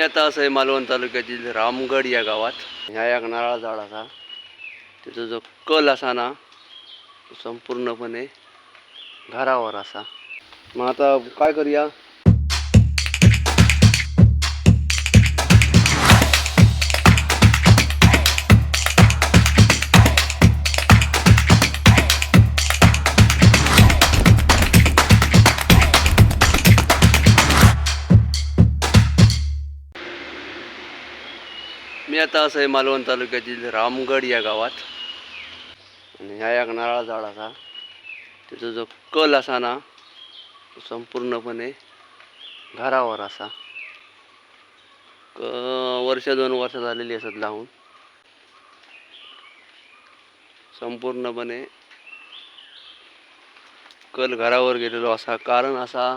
मी आता असं आहे मालवण तालुक्यातील रामगड या गावात. ह्या एक नारळ झाड असा. त्याचा जो कल असा ना तो संपूर्णपणे घरावर असा. मग आता काय करूया? मी आता असं आहे मालवण तालुक्यातील रामगड या गावात. आणि ह्या एक नारळा झाड असा. त्याचा जो कल असा ना तो संपूर्णपणे घरावर असा. क वर्ष दोन वर्ष झालेली असत लावून. संपूर्णपणे कल घरावर गेलेलो असा. कारण असा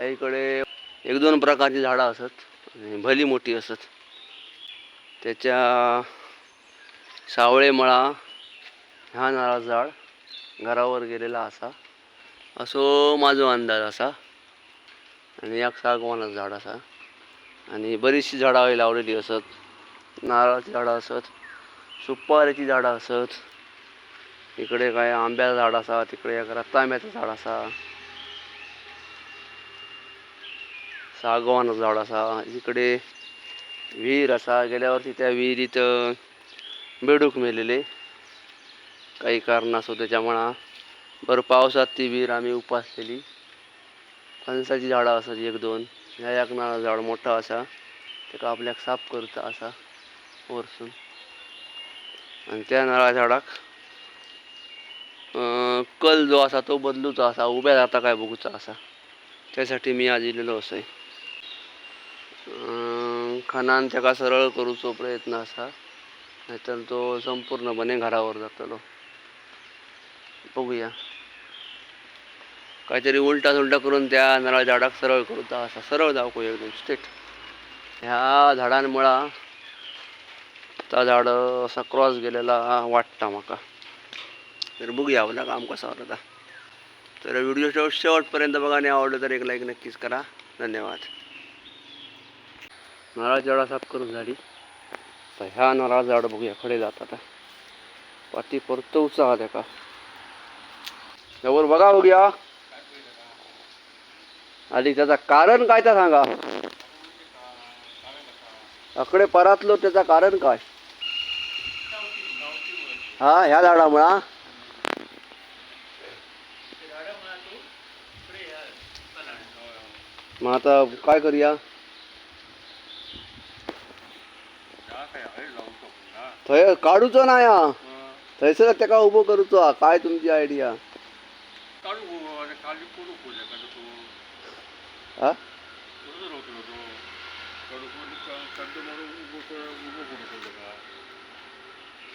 याकडे एक दोन प्रकारची झाडं असत. आणि भली मोठी असत. त्याच्या सावळे मळा ह्या नारळ झाड घरावर गेलेला असा. असो माझो अंदाज असा. आणि एक सागवानच झाड असा. आणि बरीचशी झाडं लावलेली असत. नारळाची झाडं असत. सुपारीची झाडं असत. इकडे काय आंब्याचं झाड असा तिकडे एक रतांब्याचं झाड असा. सागवानचं झाड असा. इकडे विहीर असा गेल्यावरती त्या विहिरीत बेडूक मेलेले. काही कारण असो त्याच्यामुळं बरं पावसात ती विहीर आम्ही उपासलेली फणसाची झाडं असत एक दोन. ह्या एक नारळ झाड मोठा असा. तेका आपल्याक साफ करता असा वरसून. आणि त्या नारळा झाडाक कल जो असा तो बदलूचा असा उभ्या जाता काय बघूचा असा. त्यासाठी मी आज इलेलो असं खानान त्याका सरळ करूचो प्रयत्न असा. नाहीतर तो संपूर्णपणे घरावर जातलो. बघूया. काहीतरी उलटा सुलटा करून त्या नारळ झाडाक सरळ करता असा. सरळ जावकू एकदम स्ट्रेट ह्या झाडांमुळा त्या झाड असा क्रॉस गेलेला वाटता म्हाका तर बघूया आपला काम कसा होता तर व्हिडिओ शेवट शेवटपर्यंत बघा आणि आवडलं तर एक लाईक नक्कीच करा. धन्यवाद. नारळाची झाडं साफ करून झाली. तर ह्या नारळा झाड बघूया खडे जात आता. पाती उत्साह हा त्याका. त्यावर बघा बघूया. आधी त्याचा कारण काय तर सांगा. अकडे परातलो त्याचा कारण काय? हा ह्या झाडामुळा मग आता काय करूया? थंय काढूचो ना या. थंयसर तेका उभो करूचो हा. काय तुमची आयडिया हा?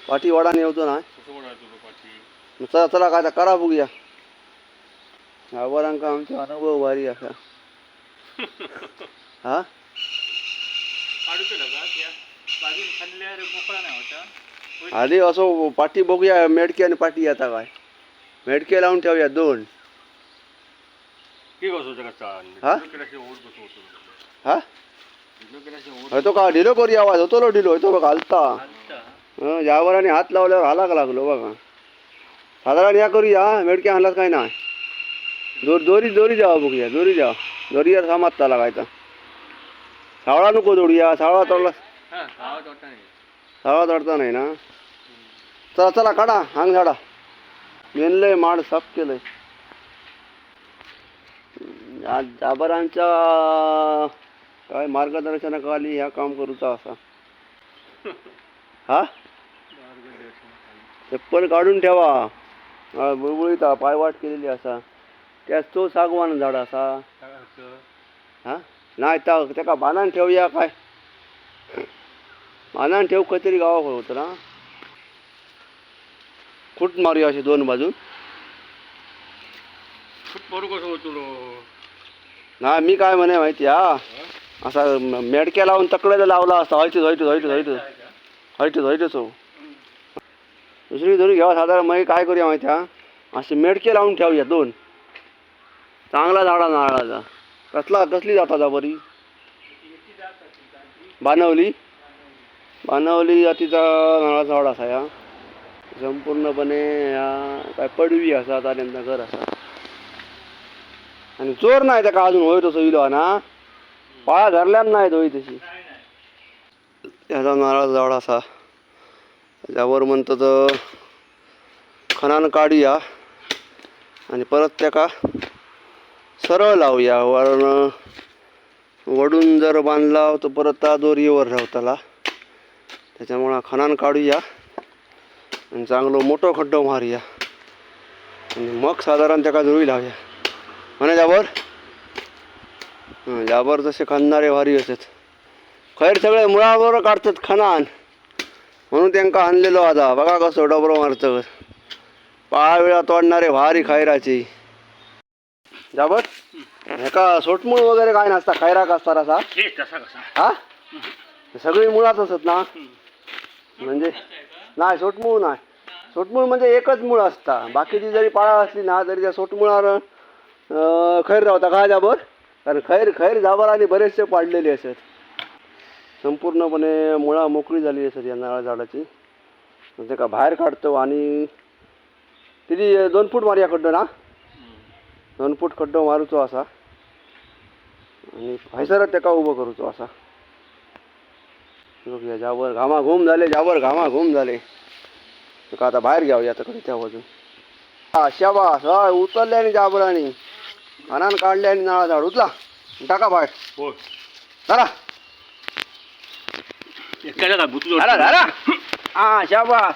पाठी वाडा येवचो ना? चला चला काय करा बघूया. ह्यावर आमकां आमचो अनुभव भारी आसा हा? आधी असो पाठी बघूया मेडके आणि पाठी आता काय. मेडके लावून ठेवूया दोन. हा? हा? होतो का? ढिलो करूया आवाज. होतो लो ढिलो? होतो बघा हलता. हं, यावराने हात लावल्यावर हालाक लागलो बघा. साधारण या करूया मेडके आणलाच काय नाही. दोर दोरी दोरी द्यावा बघूया दोरी द्यावा दोरीवर सामात लागायचा सावळा नको जोडूया सावळा तोडला. सावळा तोडता नाही ना चला चला काढा हांग झाडा मेनलंय माड साफ केलंय आज जाबरांच्या काय मार्गदर्शनाखाली ह्या काम करूचा असा हा चप्पल काढून ठेवा बुळबुळीत पायवाट केलेली असा त्याच तो सागवान झाड असा हा नाही त्या त्याका बांधान ठेवूया काय बांधान ठेव खतरी गावा होतं ना. फूट मारूया असे दोन बाजून? ना मी काय म्हणे माहिती हा? असा मेडक्या लावून तकड्याला लावला असता हयतच हयतच हयतच हयतच हयतच हयतच हो दुसरी दोरी घ्यावा साधारण मग काय करूया माहिती हा? असे मेडके लावून ठेवूया दोन. चांगला झाडा नारळाचा. कसला कसली जाता जा बरी? बानवली? मानवली जातीचा नारळा झाड असा या. संपूर्णपणे ह्या काय पडवी असा ताल्यांचा घर असा. आणि चोर नाही त्या का अजून होय तसं इलो ना पाळा धरल्यान नाही होई तशी. ह्याचा नारळ झाड असा. त्याच्यावर म्हणतं तर खणान काढूया आणि परत त्या का सरळ लावूया. वरण वडून जर बांधला तर परत त्या दोरीवर राहताला त्याच्यामुळं खणान काढूया. आणि चांगलं मोठं खड्डं मारूया. आणि मग साधारण त्याका जुळी लावूया. म्हणे जाबर? हं, जाबर तसे खणणारे भारी असत खैर सगळे मुळावर काढतात खणान. म्हणून त्यांका आणलेलो आता. बघा कसं डबरो मारतं. वेळा तोडणारे भारी खैराची. जाबर? ह्याका सोटमूळ वगैरे काय नसता? खैराक असता असा? हा? सगळी मुळात असत ना? म्हणजे नाही सोटमूळ नाही. सोटमूळ म्हणजे एकच मूळ असता. बाकीची जरी पाळा असली ना तरी त्या सोटमुळावर खैर राहता काय जाबर? कारण खैर खैर जाबर आणि बरेचसे पाडलेले असत. संपूर्णपणे मुळा मोकळी झाली असत या नारळ झाडाची. म्हणजे का बाहेर काढतो आणि तिथे दोन फूट मारूया खड्डो ना? दोन फूट खड्डो मारूचो असा. आणि हैसरच त्याका उभं करूचो असा. बघूया जावर घामा घुम झाले जावर घामा घुम झाले. का आता बाहेर घ्यावं तकडे त्या बाजून? हा शाबास. हा उचलले आणि जाबरानी. अनान काढले आणि नाळा झाड. उचला. टाका बाहेर. हो धरा. एखाद्या का भूत धरा धरा. हा शाबास.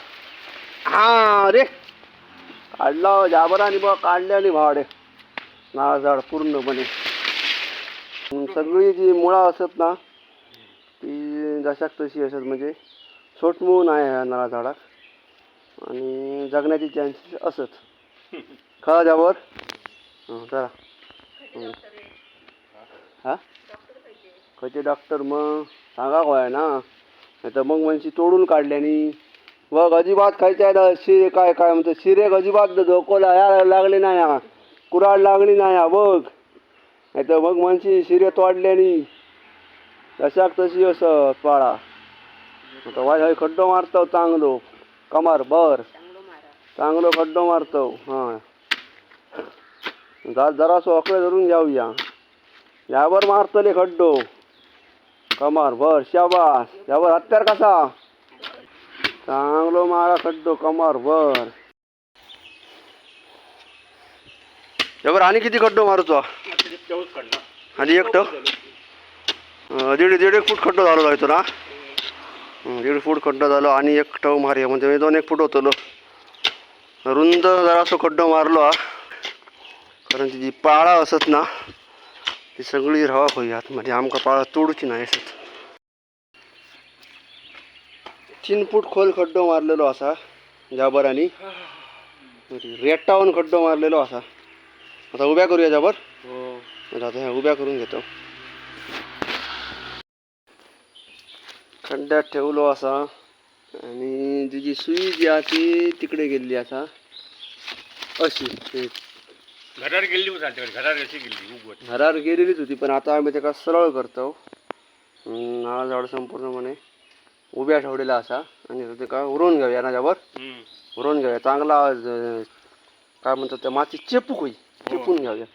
हा रे. काढला जाबरानी बघ काढले आणि भावडे नाळा झाड पूर्णपणे. सगळी जी मुळा असत ना जशाक तशी असत म्हणजे सोटमूळ नाही ह्या नाळा झाडाक आणि जगण्याची चान्सेस असत. खा जावर हं, चला. हं. खयचे डॉक्टर मग? सांगा काय ना? नाही तर मग म्हणशी तोडून काढल्यानी बघ अजिबात खायच्या शिरे काय काय म्हणतो शिरेक अजिबात धोकोला या लागले नाही हा. कुराड लागली नाही हा बघ. नाही तर मग म्हणशी शिरे तोडल्यानी तशाक तशी असत पाळा. आता वाय हय खड्डो मारतो चांगलो. कमार बर. चांगलो खड्डो मारतो हां. जरासो अकडे धरून जाऊया. यावर मारतले खड्डो. कमार बर. शाबास. यावर हत्यार कसा? चांगलो मारा खड्डो कमार बर. यावर आणि किती खड्डो मारूचो? आणि एकटं? दीड दीड एक फूट खड्डो झालो जायचो ना. दीड फूट खड्डो झालो आणि एक टव मारूया म्हणजे मी दोन एक फूट होतलो रुंद जरासो खड्डो मारलो हा. कारण ती जी पाळा असत ना ती सगळी रवा होई आतमध्ये आमका पाळा तोडूची नाही असत. तीन फूट खोल खड्डो मारलेलो असा जाबरानी. रेटावून खड्डो मारलेलो असा. आता उभ्या करूया जाबर? हो. आता ह्या उभ्या करून घेतो. खड्ड्यात ठेवलो असा. आणि तिची सुई जी आहे ती तिकडे गेली असा अशी. ते घरात गेली होती घरात अशी गेली उगवत. घरावर गेलेलीच होती पण आता आम्ही त्याला सरळ करतो. नाळा झाड संपूर्णपणे उभ्या ठेवलेला असा. आणि ते का उरवून घेऊया ना त्यावर? उरवून घेऊया. चांगला काय म्हणतात त्या माती चेपूक होई चेपून घेऊया.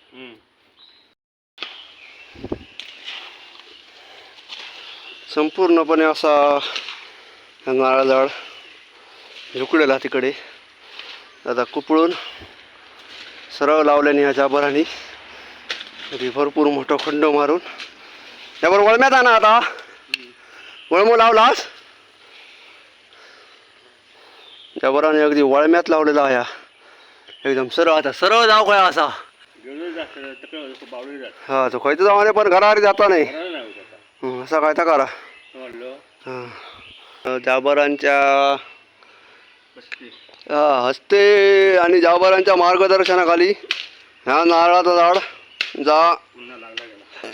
संपूर्णपणे असा नारळ झाड झुकलेला तिकडे. आता कुपळून सरळ लावल्याने ह्या जाबराने तरी भरपूर मोठं खंड मारून. त्यावर वळम्यात आणा आता. वळमो लावलास? जाबराने अगदी वळम्यात लावलेला आहे. एकदम सरळ आता सरळ जाऊ काय असा. हा तो खयचं जाऊ पण घरावर जाता नाही. असा काय तर करा हां. जाबरांच्या हस्ते आणि जाबरांच्या मार्गदर्शनाखाली ह्या नारळाचं झाड जा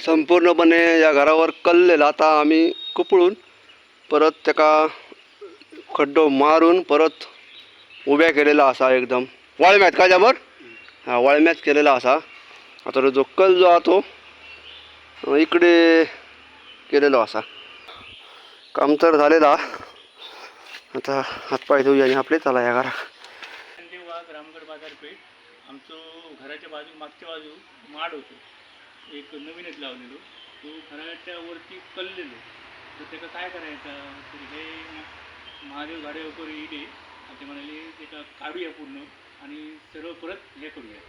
संपूर्णपणे या घरावर कललेला. आता आम्ही कुपळून परत त्याका खड्डो मारून परत उभ्या केलेला असा एकदम. वाळम्यात का जाबर? हा वाळम्यात केलेला असा. आता जो कल जो हा तो इकडे केलेलो असा. काम तर झालेला आता हातपाय धुई आणि आपले चला या घरा. रामगड बाजारपेठ आमचं घराच्या बाजू मागच्या बाजू माड होतो. एक नवीनच लावलेलो. तो घराच्या वरती कललेलो. तर त्याचं काय करायचं? तर हे महादेव झाडे वगैरे इले ते म्हणाले त्याचा काढूया पूर्ण आणि सर्व परत हे करूया.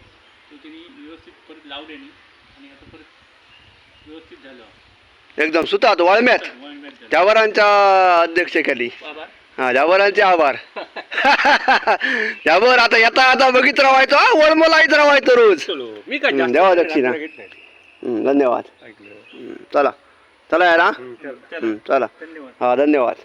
तो त्यांनी व्यवस्थित परत लावल्याने आणि आता परत व्यवस्थित झालं. एकदम सुतात वाळम्यात. त्यावरांच्या अध्यक्षतेखाली हा त्यावरांचे आभार. त्यावर आता येता आता बघित राहायचं हा वळमलाईत राहायचं रोज. मी काय द्यावा दक्षिणा. धन्यवाद. चला. चला यार हा चल. हा धन्यवाद.